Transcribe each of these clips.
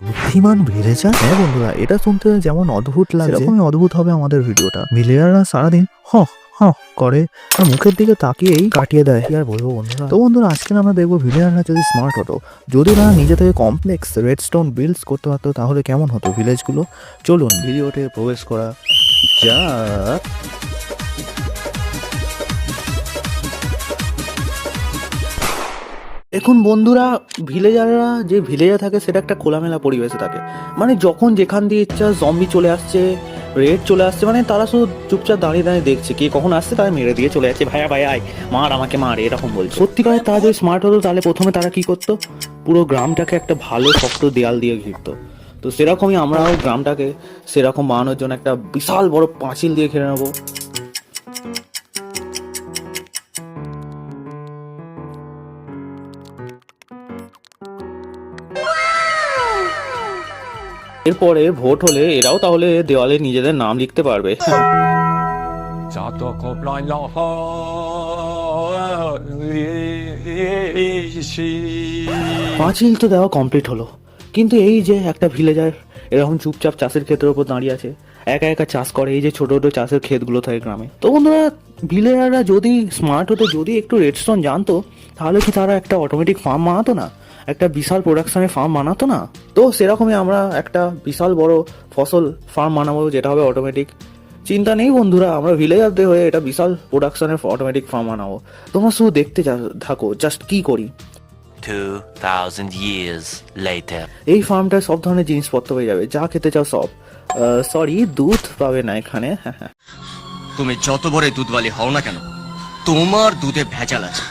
বুদ্ধিমান ভিলেজার হ্যাঁ বন্ধুরা এটা শুনতে যেমন অদ্ভুত লাগে সেরকমই অদ্ভুত হবে আমাদের ভিডিওটা। ভিলেজাররা সারাদিন হ হ করে মুখের দিকে তাকিয়েই কাটিয়ে দেয়। কি আর বলব বন্ধুরা? তো বন্ধুরা আজকে আমরা দেখব ভিলেজাররা যদি স্মার্ট হতো। যদি তারা নিজে থেকে কমপ্লেক্স রেডস্টোন বিল্ডস করতে পারতো তাহলে কেমন হতো ভিলেজগুলো চলুন ভিডিওতে প্রবেশ করা যাক। এখন বন্ধুরা ভিলেজাররা যে ভিলেজে থাকে, সেটা একটা খোলামেলা পরিবেশে থাকে। মানে যখন যেখান দিয়ে ইচ্ছা জম্বি চলে আসছে রেড চলে আসছে মানে তারা শুধু চুপচাপ দাঁড়িয়ে দাঁড়িয়ে দেখছে, কে কখন আসছে, তারা মেরে দিয়ে চলে যাচ্ছে ভাইয়া ভাইয়া আয়, মার, আমাকে মার, এরকম বলছে। সত্যিকারে তারা যদি স্মার্ট হতো, তাহলে প্রথমে তারা কি করতো? পুরো গ্রামটাকে একটা ভালো, শক্ত দেয়াল দিয়ে ঘিরতো। তো সেরকমই আমরাও গ্রামটাকে সেরকম বানানোর জন্য একটা বিশাল বড় পাঁচিল দিয়ে ঘিরে নেব। এরপরে ভোট হলে এরাও তাহলে দেওয়ালে নিজেদের নাম লিখতে পারবে। পাঁচিল তো দেওয়া কমপ্লিট হলো। কিন্তু এই যে একটা ভিলেজার এরকম চুপচাপ চাষের ক্ষেতের উপর দাঁড়িয়ে আছে, একা একা চাষ করে এই যে ছোট ছোট চাষের ক্ষেতগুলো থাকে গ্রামে। তো বন্ধুরা ভিলেজাররা যদি স্মার্ট হতে, যদি একটু রেডস্টোন জানতো, তাহলে কি তারা একটা অটোমেটিক ফার্ম বানাতো না? একটা বিশাল প্রোডাকশনের ফার্ম বানাতো না? তো সেরকমই আমরা একটা বিশাল বড় ফসল ফার্ম বানাবো যেটা হবে অটোমেটিক চিন্তা নেই বন্ধুরা আমরা ভিলেজারদের হয়ে এটা বিশাল প্রোডাকশনের অটোমেটিক ফার্ম বানাবো। তোমরা শুধু দেখতে থাকো জাস্ট কি করি। 2000 years later. এই ফার্মটায় সব ধরনের জিনিসপত্র পেয়ে যাবে যা খেতে চাও সব। সরি দুধ পাবে না এখানে হ্যাঁ হ্যাঁ। তুমি যত বড় দুধওয়ালি হও না কেন তোমার দুধে ভেজাল আছে।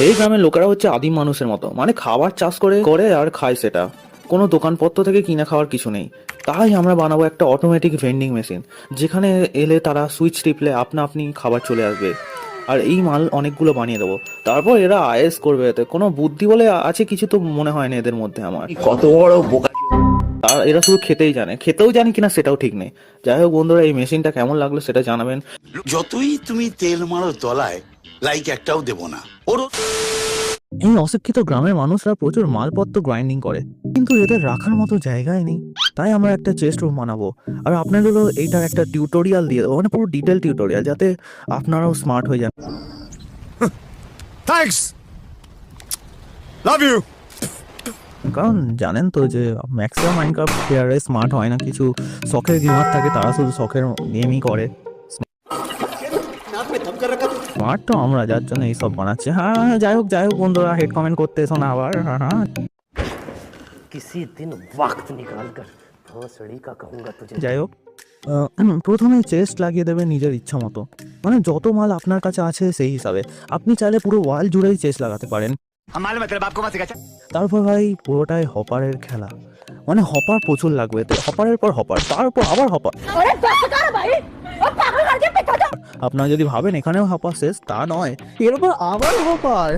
এই গ্রামের লোকেরা হচ্ছে আদিম মানুষের মতো। মানে খাবার চাষ করে করে আর খায় সেটা। কোনো দোকানপত্র থেকে কিনে খাওয়ার কিছু নেই। তাই আমরা বানাবো একটা অটোমেটিক ভেন্ডিং মেশিন যেখানে এলে তারা সুইচ টিপলে আপনা আপনি খাবার চলে আসবে। আর এই মাল অনেকগুলো বানিয়ে দেবো। তারপর এরা আয়েস করবে এতে। কোনো বুদ্ধি বলে আছে কিছু তো মনে হয় না এদের মধ্যে আমার। কত বড় বোকা। আর এরা শুধু খেতেই জানে। খেতেও জানি কিনা সেটাও ঠিক নেই। যাই হোক বন্ধুরা এই মেশিনটা কেমন লাগল সেটা জানাবেন। যতই তুমি তেল মারো তলায় লাইক একটাও দেব না। ওর এই অশিক্ষিত গ্রামের মানুষরা প্রচুর মালপত্র গ্রাইন্ডিং করে। কিন্তু এদের রাখার মতো জায়গায় নেই। তাই আমরা একটা চেস্ট রুম বানাবো। আর আপনাদেরও এইটার একটা টিউটোরিয়াল দিয়ে দেবো। মানে পুরো ডিটেল টিউটোরিয়াল যাতে আপনারাও স্মার্ট হয়ে যান। Thanks! Love you! কারণ জানেন তো যে ম্যাক্সিমাম মাইনক্রাফট প্লেয়ারে স্মার্ট হয় না। কিছু শখের গেমার থাকে তারা শুধু শখের গেমই করে। স্মার্ট তো আমরা যার জন্য এইসব বানাচ্ছি হ্যাঁ হ্যাঁ, যাই হোক যাই হোক বন্ধুরা হেড কমেন্ট করতে এসো না আবার হ্যাঁ হ্যাঁ किसी दिन वक्त निकाल कर भोसड़ी का कहूंगा तुझे যাই হোক আহ, প্রথমে চেস্ট লাগিয়ে দেবে নিজের ইচ্ছা মতো মানে যত মাল আপনার কাছে আছে সেই হিসাবে আপনি চাইলে পুরো ওয়াল জুড়েই চেস্ট লাগাতে পারেন তারপর ভাই পুরোটাই হপারের খেলা মানে হপার প্রচুর লাগবে এতে হপারের পর হপার তারপর আবার হপার আপনারা যদি ভাবেন এখানেও হপার শেষ, তা নয়। এর এরপর আবার হপার।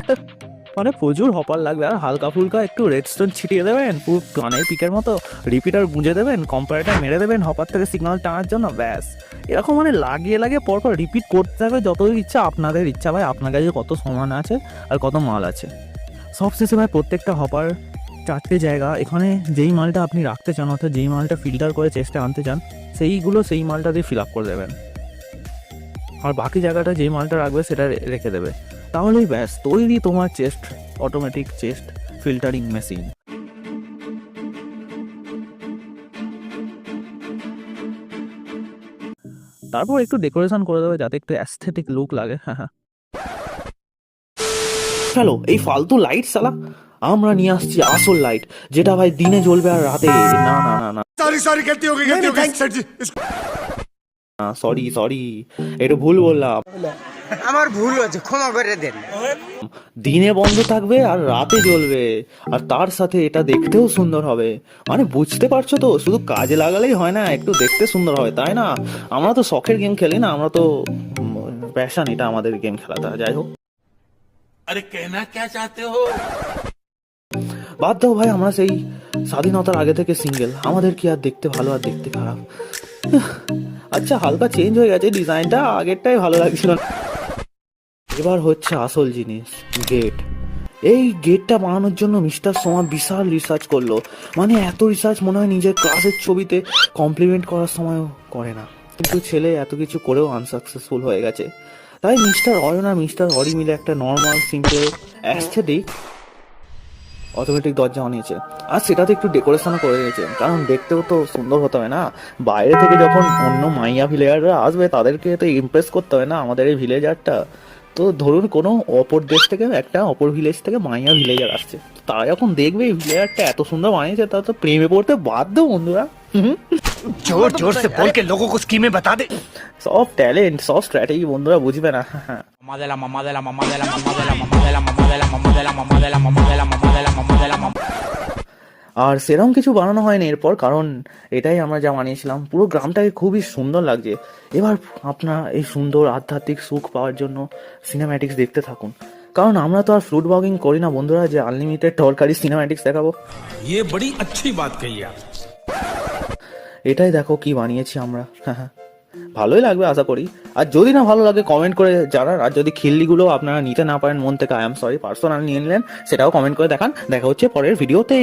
মানে প্রচুর হপার লাগবে, আর হালকা ফুলকা একটু রেডস্টোন ছিটিয়ে দেবেন, পুরো কানের পিকের মতো রিপিটার গুঁজে দেবেন কম্পারেটার মেরে দেবেন, হপার থেকে সিগনাল টানার জন্য, ব্যাস। এরকম মানে লাগিয়ে লাগিয়ে পরপর রিপিট করতে থাকবে যত ইচ্ছা, আপনাদের ইচ্ছা ভাই, আপনার কাছে কত সমান আছে আর কত মাল আছে। সবশেষে ভাই, প্রত্যেকটা হপার চারটে জায়গা, এখানে যেই মালটা আপনি রাখতে চান, অর্থাৎ যেই মালটা ফিল্টার করে চেষ্টা আনতে চান, সেইগুলো সেই মালটা দিয়ে ফিল আপ করে দেবেন। আর বাকি জায়গাটা যেই মালটা রাখবে, সেটা রেখে দেবে। তাহলেই ব্যাস, তৈরি তোমার chest automatic chest filtering machine তারপর একটু ডেকোরেশন করে দেবে, যাতে একটু অ্যাস্থেটিক লুক লাগে হ্যাঁ হ্যাঁ। হ্যালো, এই ফালতু লাইট সালা আমরা নিয়ে আসছি আসল লাইট যেটা ভাই দিনে জ্বলবে আর রাতে। না না না না। সরি সরি গলতি হয়ে গেছে গলতি সরি সরি এটা ভুল বললাম। আমার ভুল হয়েছে ক্ষমা করে দেন। দিনে বন্ধ থাকবে আর রাতে জ্বলবে। আর তার সাথে এটা দেখতেও সুন্দর হবে। মানে বুঝতে পারছ তো শুধু কাজে লাগালেই হয় না একটু দেখতে সুন্দর হয় তাই না? আমরা তো শখের গেম খেলি না আমরা তো প্যাশন এটা আমাদের গেম খেলাটা যাই হোক। আরে কেনা কে চাতে হো? বাদ দাও ভাই, আমরা সেই স্বাধীনতার আগে থেকে সিঙ্গেল আমাদের কি আর দেখতে ভালো আর দেখতে খারাপ? আচ্ছা হালকা চেঞ্জ হয়ে গেছে ডিজাইনটা আগেরটাই ভালো লাগছিল। এবার হচ্ছে আসল জিনিস গেট এই গেটটা বানানোর জন্য মিস্টার সোমা বিশাল রিসার্চ করল। মানে এত রিসার্চ মনে হয় নিজের ক্লাসের ছবিতে কমপ্লিমেন্ট করার সময়ও করে না। কিন্তু ছেলে এত কিছু করেও আনসাকসেসফুল হয়ে গেছে। তাই মিস্টার অয়ন আর মিস্টার হরি মিলে একটা নর্মাল সিম্পল অ্যাস্থেটিক অটোমেটিক দরজা বানিয়েছে আর সেটাতে একটু ডেকোরেশনও করে দিয়েছে কারণ দেখতেও তো সুন্দর হতে হবে না বাইরে থেকে যখন অন্য মাইয়া ভিলেজাররা আসবে তাদেরকে তো ইমপ্রেস করতে হবে না আমাদের এই ভিলেজারটা তো ধরুন কোনো অপর দেশ থেকে একটা অপর ভিলেজ থেকে মাইয়া ভিলেজার আসছে তারা যখন দেখবে এই ভিলেজারটা এত সুন্দর বানিয়েছে তারা তো প্রেমে পড়তে বাধ্য বন্ধুরা জোর জোর সে বল কে লোগো কো স্কিমে বাতা দে সব ট্যালেন্ট সব স্ট্র্যাটেজি বন্ধুরা বুঝবে না মামাদেলা মামাদেলা মামাদেলা মামাদেলা মামাদেলা মামাদেলা মামাদেলা মামাদেলা আর সেরকম কিছু বানানো হয়নি এরপর কারণ এটাই আমরা যা বানিয়েছিলাম পুরো গ্রামটাকে খুবই সুন্দর লাগছে এবার আপনারা এই সুন্দর আধ্যাত্মিক সুখ পাওয়ার জন্য সিনেম্যাটিক্স দেখতে থাকুন কারণ আমরা তো আর ফ্রুট ব্লগিং করি না বন্ধুরা যে আনলিমিটেড টরকারি সিনেম্যাটিক্স দেখাবো ये बड़ी अच्छी बात कही आप এটাই দেখো কি বানিয়েছি আমরা হ্যাঁ হ্যাঁ ভালোই লাগবে আশা করি আর যদি না ভালো লাগে কমেন্ট করে জানান আর যদি খিল্লিগুলো আপনারা নিতে না পারেন মন থেকে আই এম সরি পার্সোনাল নিয়ে নিলেন সেটাও কমেন্ট করে দেখান দেখা হচ্ছে পরের ভিডিওতে